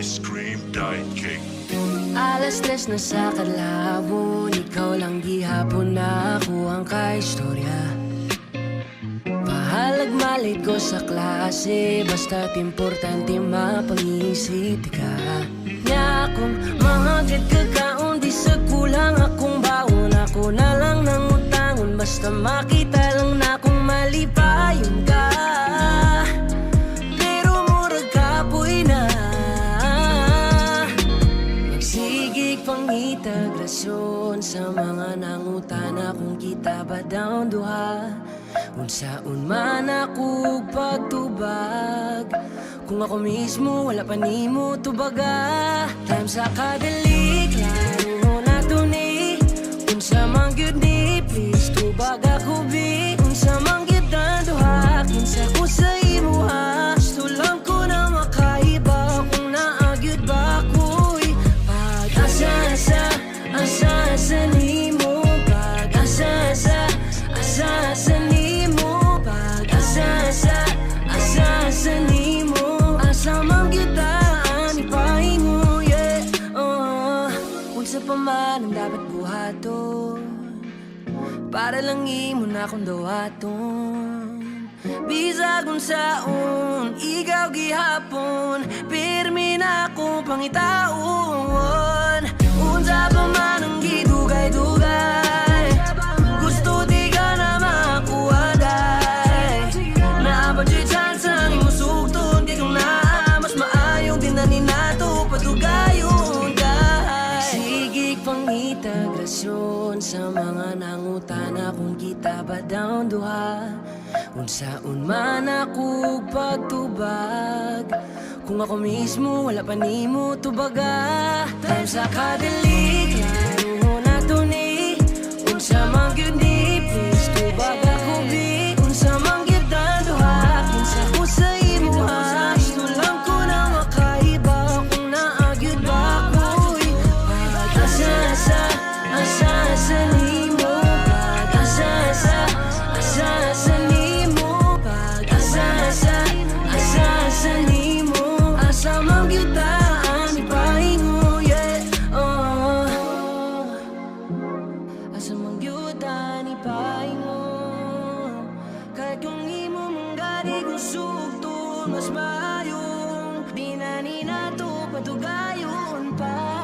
Ice cream diet cake. Alas tres na sa kalabon Ikaw lang gihapon na ako ang kaistorya Pahalag malit ko sa klase Basta't importante mapag-iisip ka Nya makita lang na kung malipayon ka. Pero murag kapoy na. Magsigig pangitagrasyon Sa mga nangutana kung kita ba down duha. Unsaon man ako pagtubag. Kung ako mismo wala pa nimo tubaga Time sa kadali pa man ang dapat buhaton. Para lang imo na akong dawaton. Bisag unsaon, ikaw gihapon Pirmi na akong pangitaon relasyon sa mga nangutana kung kita ba down duha. Unsaon man ako pagtubag. Kung ako mismo wala pa nimo tubaga. Time sa kadili, klaro mo na tuni Unsa man yun ni, please tubag ako bi Unsa man yun duha, unsa ko sa imo ha. Gusto lang ko na makaiba, kung naagyod ba ako'y Pagkasasay tani paingo Kahit kung imo mong gari kung sugto Mas maayong Binani na to patugayon pa.